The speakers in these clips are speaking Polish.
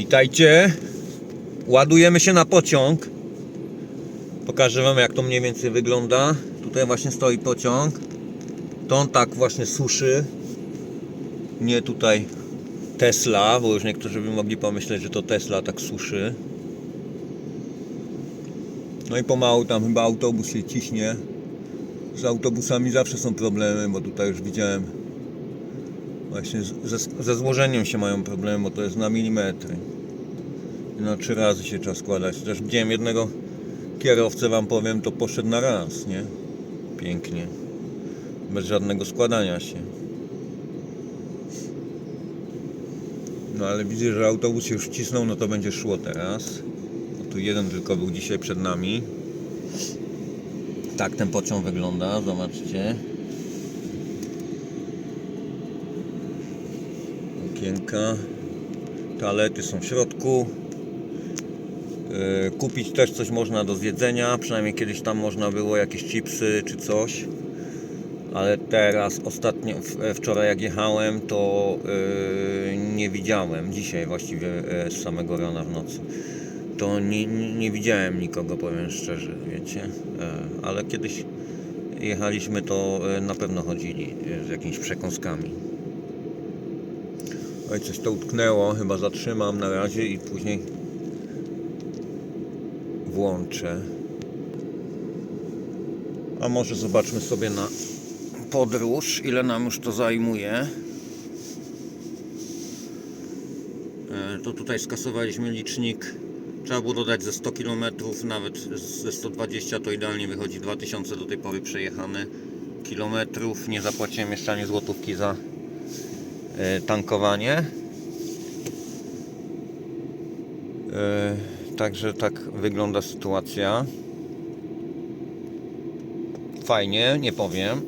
Witajcie. Ładujemy się na pociąg. Pokażę Wam, jak to mniej więcej wygląda. Tutaj właśnie stoi pociąg. To on tak właśnie suszy. Nie tutaj Tesla, bo już niektórzy by mogli pomyśleć, że to Tesla tak suszy. No i pomału tam chyba autobus się ciśnie. Z autobusami zawsze są problemy, bo tutaj już widziałem Właśnie ze, ze złożeniem się mają problemy, bo to jest na milimetry. No trzy razy się trzeba składać. Też widziałem jednego kierowcę, wam powiem, to poszedł na raz, nie? Pięknie. Bez żadnego składania się. No ale widzę, że autobus się już wcisnął, no to będzie szło teraz. No, tu jeden tylko był dzisiaj przed nami. Tak ten pociąg wygląda, zobaczcie. Okienka. Toalety są w środku. Yy, Kupić też coś można do zjedzenia. Przynajmniej kiedyś tam można było jakieś chipsy czy coś. Ale teraz, ostatnio, w- wczoraj jak jechałem, to yy, nie widziałem. Dzisiaj właściwie z samego rana w nocy. To nie, nie, widziałem nikogo, powiem szczerze, wiecie. Ale kiedyś jechaliśmy, to na pewno chodzili z jakimiś przekąskami. Oj, coś to utknęło, chyba zatrzymam na razie i później włączę. A może zobaczmy sobie na podróż, ile nam już to zajmuje. E, To tutaj skasowaliśmy licznik. Trzeba było dodać ze 100 km, nawet ze 120 to idealnie wychodzi 2000 do tej pory przejechane kilometrów. Nie zapłaciłem jeszcze ani złotówki za tankowanie. E, Także tak wygląda sytuacja. Fajnie, nie powiem.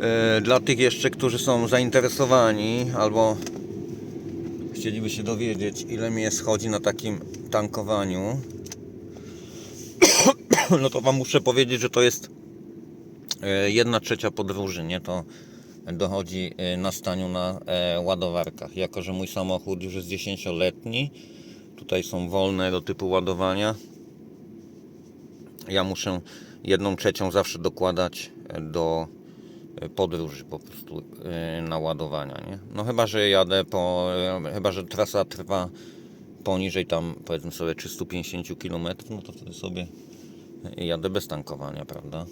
E, Dla tych jeszcze, którzy są zainteresowani albo chcieliby się dowiedzieć, ile mi schodzi na takim tankowaniu, no to Wam muszę powiedzieć, że to jest e, jedna trzecia podróży, nie? To dochodzi e, na staniu na e, ładowarkach. Jako, że mój samochód już jest 10-letni, tutaj są wolne do typu ładowania. Ja muszę jedną trzecią zawsze dokładać e, do e, podróży po prostu e, na ładowania, nie? No chyba, że jadę po, e, chyba, że trasa trwa poniżej tam powiedzmy sobie 350 km, no to wtedy sobie jadę bez tankowania, prawda?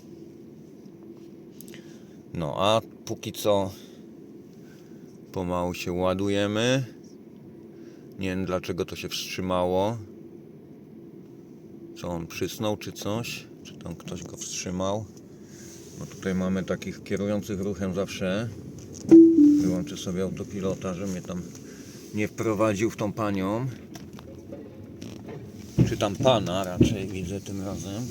No a póki co pomału się ładujemy. Nie wiem dlaczego to się wstrzymało. Co on przysnął czy coś? Czy tam ktoś go wstrzymał? No tutaj mamy takich kierujących ruchem zawsze. Wyłączę sobie autopilota, że mnie tam nie wprowadził w tą panią. Czy tam pana raczej widzę tym razem.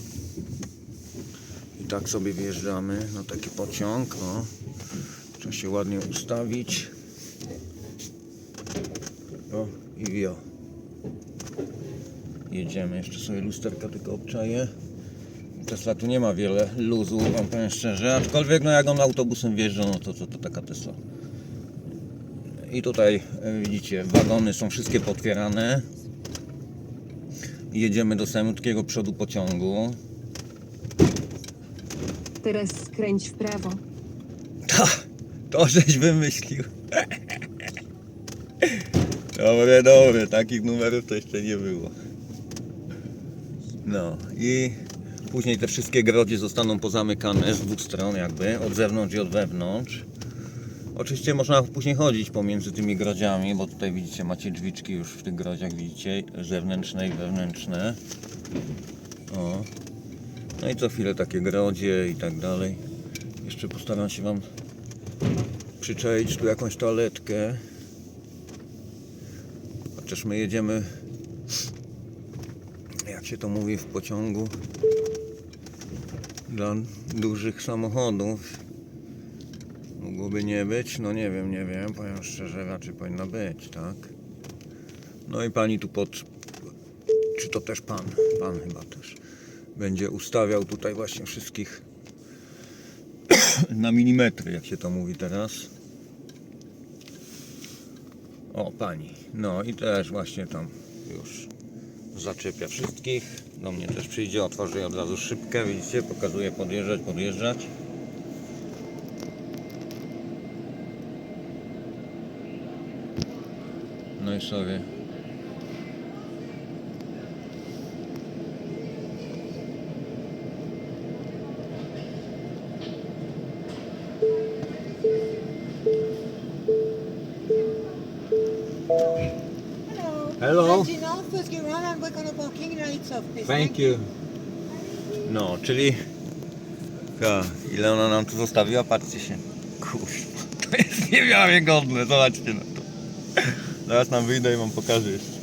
Tak sobie wjeżdżamy na taki pociąg. O. Trzeba się ładnie ustawić. O i wio. Jedziemy. Jeszcze sobie lusterka tylko obczaję. Tesla tu nie ma wiele luzu, wam powiem szczerze. Aczkolwiek no jak on autobusem wjeżdża, no to, to, to taka Tesla. I tutaj e, widzicie, wagony są wszystkie potwierane. Jedziemy do samego przodu pociągu. Teraz skręć w prawo. Ta, to żeś wymyślił. Dobre, dobre, takich numerów to jeszcze nie było. No i później te wszystkie grodzie zostaną pozamykane z dwóch stron jakby, od zewnątrz i od wewnątrz. Oczywiście można później chodzić pomiędzy tymi grodziami, bo tutaj widzicie, macie drzwiczki już w tych grodziach, widzicie, zewnętrzne i wewnętrzne. O. No i co chwilę takie grodzie i tak dalej. Jeszcze postaram się Wam przyczaić tu jakąś toaletkę. Chociaż my jedziemy, jak się to mówi w pociągu, dla dużych samochodów. Mogłoby nie być, no nie wiem, nie wiem, powiem szczerze, raczej powinna być, tak? No i pani tu pod... Czy to też pan? Pan chyba też. Będzie ustawiał tutaj właśnie wszystkich na milimetry, jak się to mówi teraz. O, pani. No i też właśnie tam już zaczepia wszystkich. Do mnie też przyjdzie, otworzy od razu szybkę, widzicie, pokazuje podjeżdżać, podjeżdżać. No i sobie You run and we're Lights of this. Thank you. No, czyli... Ja, ile ona nam tu zostawiła? Patrzcie się. Kurwa, to jest niewiarygodne, zobaczcie na to. Zaraz nam wyjdę i wam pokażę jeszcze.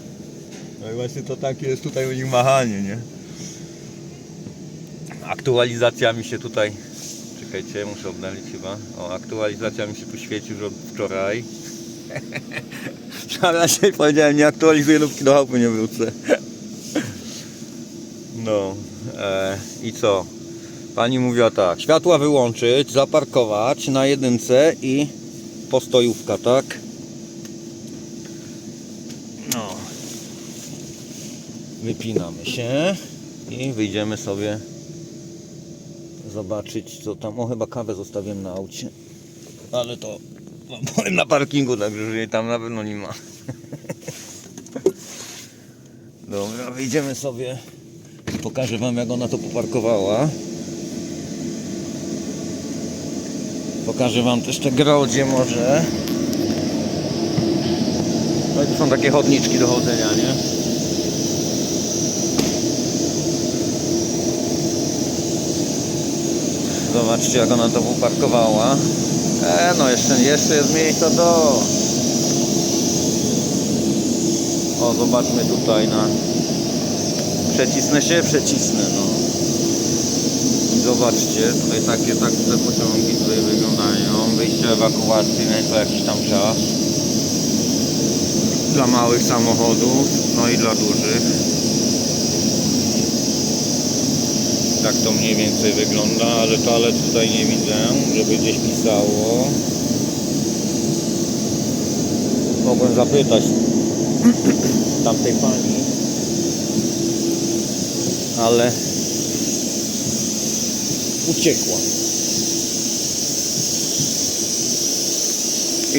No i właśnie to takie jest tutaj u nich machanie, nie? Aktualizacja mi się tutaj... Czekajcie, muszę oddalić chyba. O, aktualizacja mi się tu świeci już od wczoraj. Ale się powiedziałem, nie aktualizuję lubki do chałupy nie wrócę. No e, i co? Pani mówiła tak, światła wyłączyć, zaparkować na jedynce i postojówka, tak? No. Wypinamy się i wyjdziemy sobie zobaczyć co tam. O chyba kawę zostawiłem na aucie. Ale to powiem na parkingu, także że jej tam na pewno nie ma. Dobra, wyjdziemy sobie pokażę wam jak ona to poparkowała. Pokażę wam też te grodzie może. No i tu są takie chodniczki do chodzenia, nie? Zobaczcie jak ona to poparkowała. E, no jeszcze, jeszcze jest miejsce do... O, zobaczmy tutaj na... Przecisnę się, przecisnę, no. I zobaczcie, tutaj takie, tak te pociągi tutaj wyglądają. Wyjście ewakuacyjne co jakiś tam czas. Dla małych samochodów, no i dla dużych. Tak to mniej więcej wygląda, ale toalet tutaj nie widzę, żeby gdzieś pisało. Mogłem zapytać tamtej pani, ale uciekła.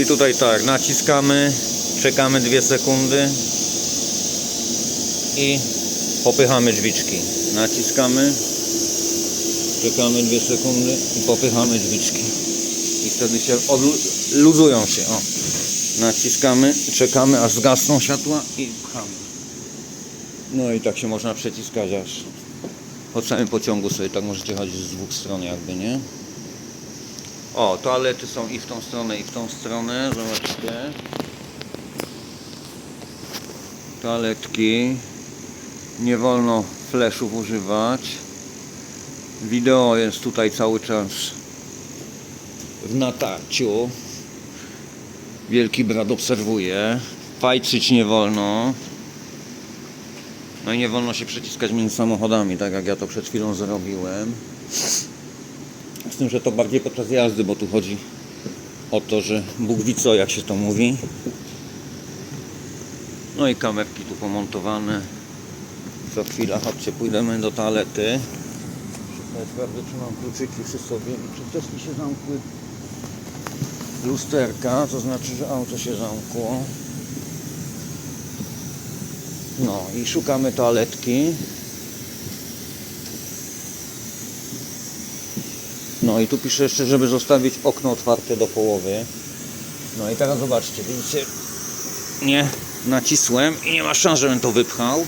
I tutaj tak, naciskamy, czekamy dwie sekundy i popychamy drzwiczki. Naciskamy, czekamy dwie sekundy i popychamy drzwiczki. I wtedy się odluzują się. O. Naciskamy, czekamy aż zgasną światła i pchamy. No i tak się można przeciskać aż po całym pociągu sobie tak możecie chodzić z dwóch stron jakby, nie? O, toalety są i w tą stronę i w tą stronę, zobaczcie. Toaletki. Nie wolno fleszów używać. Wideo jest tutaj cały czas w natarciu. Wielki brat obserwuje. Fajczyć nie wolno. No i nie wolno się przeciskać między samochodami, tak jak ja to przed chwilą zrobiłem. Z tym, że to bardziej podczas jazdy, bo tu chodzi o to, że Bóg wie co, jak się to mówi. No i kamerki tu pomontowane. Co chwila, chodźcie, pójdziemy do toalety. Sprawdzę, czy mam kluczyki przy sobie. Czy wcześniej się zamkły lusterka, to znaczy, że auto się zamkło. No i szukamy toaletki. No i tu pisze jeszcze, żeby zostawić okno otwarte do połowy. No i teraz zobaczcie, widzicie, nie nacisłem i nie ma szans, żebym to wypchał.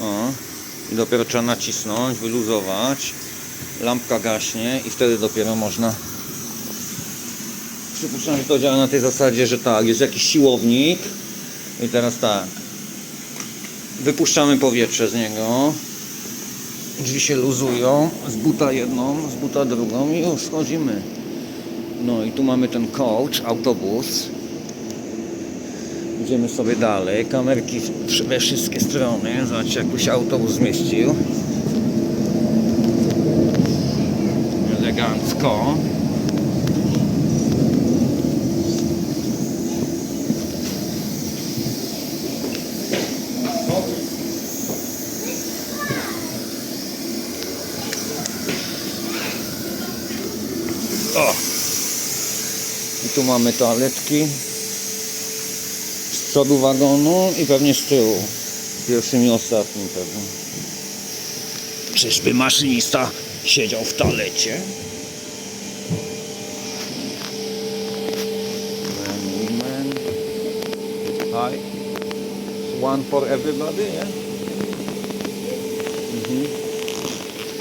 O, i dopiero trzeba nacisnąć, wyluzować. Lampka gaśnie i wtedy dopiero można Przypuszczam, że to działa na tej zasadzie, że tak, jest jakiś siłownik i teraz tak, wypuszczamy powietrze z niego, drzwi się luzują, z buta jedną, z buta drugą i już wchodzimy. No i tu mamy ten coach, autobus. Idziemy sobie dalej, kamerki we wszystkie strony, zobaczcie jak tu się autobus zmieścił. Elegancko. O! I tu mamy toaletki przodu wagonu i pewnie z tyłu. Pierwszym i ostatnim pewnie. Czyżby maszynista siedział w toalecie? Man, woman. Hi. One for everybody, nie? Mhm.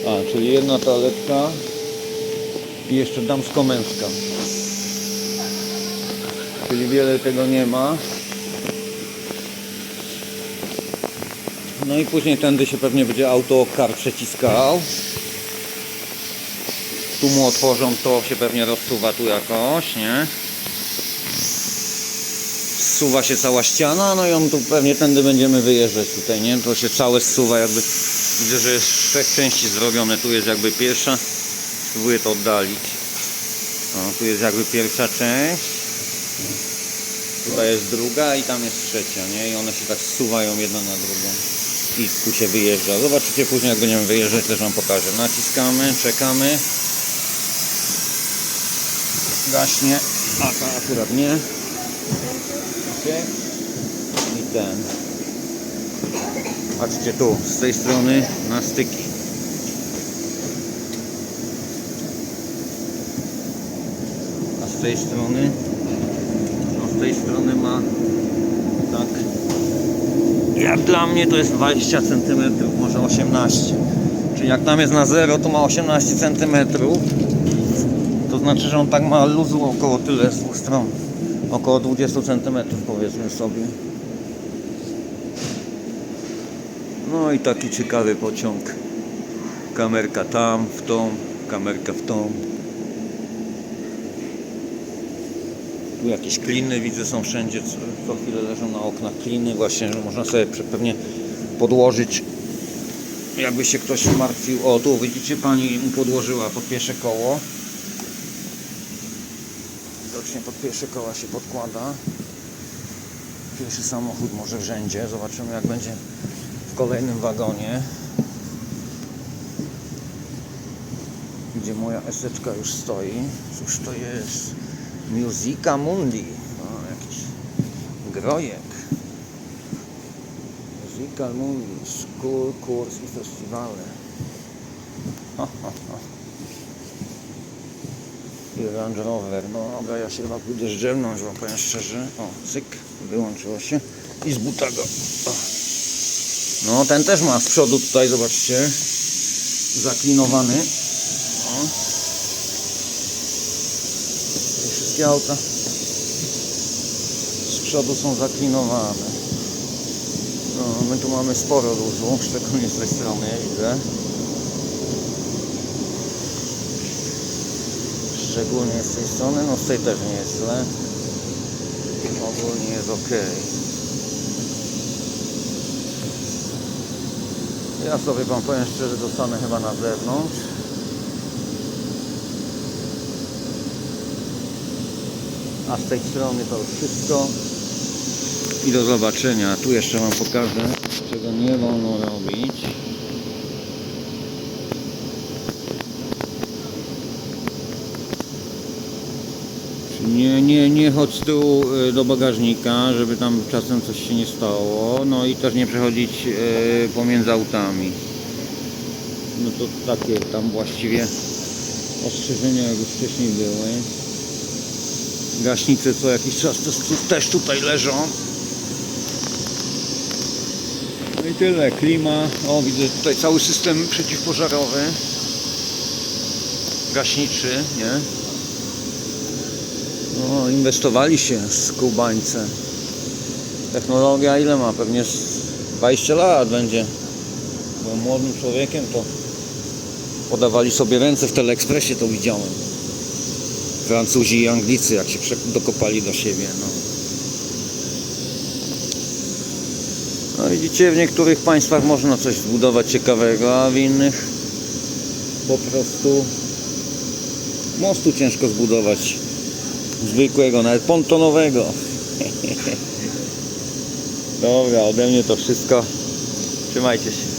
A, czyli jedna toaletka i jeszcze damsko-męska. Czyli wiele tego nie ma. No i później tędy się pewnie będzie autokar przeciskał. Tu mu otworzą, to się pewnie rozsuwa tu jakoś, nie? Zsuwa się cała ściana, no i on tu pewnie tędy będziemy wyjeżdżać tutaj, nie? To się całe zsuwa jakby. Widzę, że jest z trzech części zrobione. Tu jest jakby pierwsza. Spróbuję to oddalić. O, tu jest jakby pierwsza część. Tutaj jest druga i tam jest trzecia, nie? I one się tak zsuwają jedna na drugą. I tu się wyjeżdża. Zobaczycie później jak będziemy wyjeżdżać, też Wam pokażę. Naciskamy, czekamy. Gaśnie. A to akurat nie. Okej. I ten. Patrzcie tu, z tej strony na styki. A z tej strony, no z tej strony ma tak jak dla mnie to jest 20 cm, może 18. Czyli jak tam jest na 0, to ma 18 cm. To znaczy, że on tak ma luzu około tyle z dwóch stron. Około 20 cm powiedzmy sobie. No i taki ciekawy pociąg. Kamerka tam, w tą, kamerka w tą. Jakieś kliny widzę są wszędzie, co, co chwilę leżą na oknach kliny właśnie, że można sobie pewnie podłożyć jakby się ktoś martwił. O tu widzicie pani mu podłożyła pod pierwsze koło. Widocznie pod pierwsze koła się podkłada. Pierwszy samochód może w rzędzie. Zobaczymy jak będzie w kolejnym wagonie. Gdzie moja eseczka już stoi. Cóż to jest? Musica Mundi. O, jakiś grojek. Musical Mundi. School, kurs i festiwale. Ha. I Range Rover. No dobra, ja się chyba pójdę zdrzemnąć, bo powiem szczerze. O, cyk, wyłączyło się. I z buta go. O. No, ten też ma z przodu tutaj, zobaczcie. Zaklinowany. O. I Wszystkie auta z przodu są zaklinowane. No, my tu mamy sporo luzu, szczególnie z tej strony, widzę. Szczególnie z tej strony, no z tej też nie jest źle. Ogólnie jest ok. Ja sobie wam powiem szczerze, zostanę chyba na zewnątrz. A z tej strony to już wszystko. I do zobaczenia. Tu jeszcze wam pokażę, czego nie wolno robić. Nie, nie, nie chodź z tyłu y, do bagażnika, żeby tam czasem coś się nie stało. No i też nie przechodzić y, pomiędzy autami. No to takie tam właściwie ostrzeżenia jak już wcześniej były. Gaśnice co jakiś czas też, tu- też tutaj leżą. No i tyle, klima. O, widzę tutaj cały system przeciwpożarowy. Gaśniczy, nie? No, inwestowali się skubańce. Technologia ile ma? Pewnie z 20 lat będzie. Bo młodym człowiekiem to podawali sobie ręce w Teleekspresie, to widziałem. Francuzi i Anglicy, jak się dokopali do siebie. No. no widzicie, w niektórych państwach można coś zbudować ciekawego, a w innych po prostu Mostu ciężko zbudować. Zwykłego, nawet pontonowego. Dobra, ode mnie to wszystko. Trzymajcie się.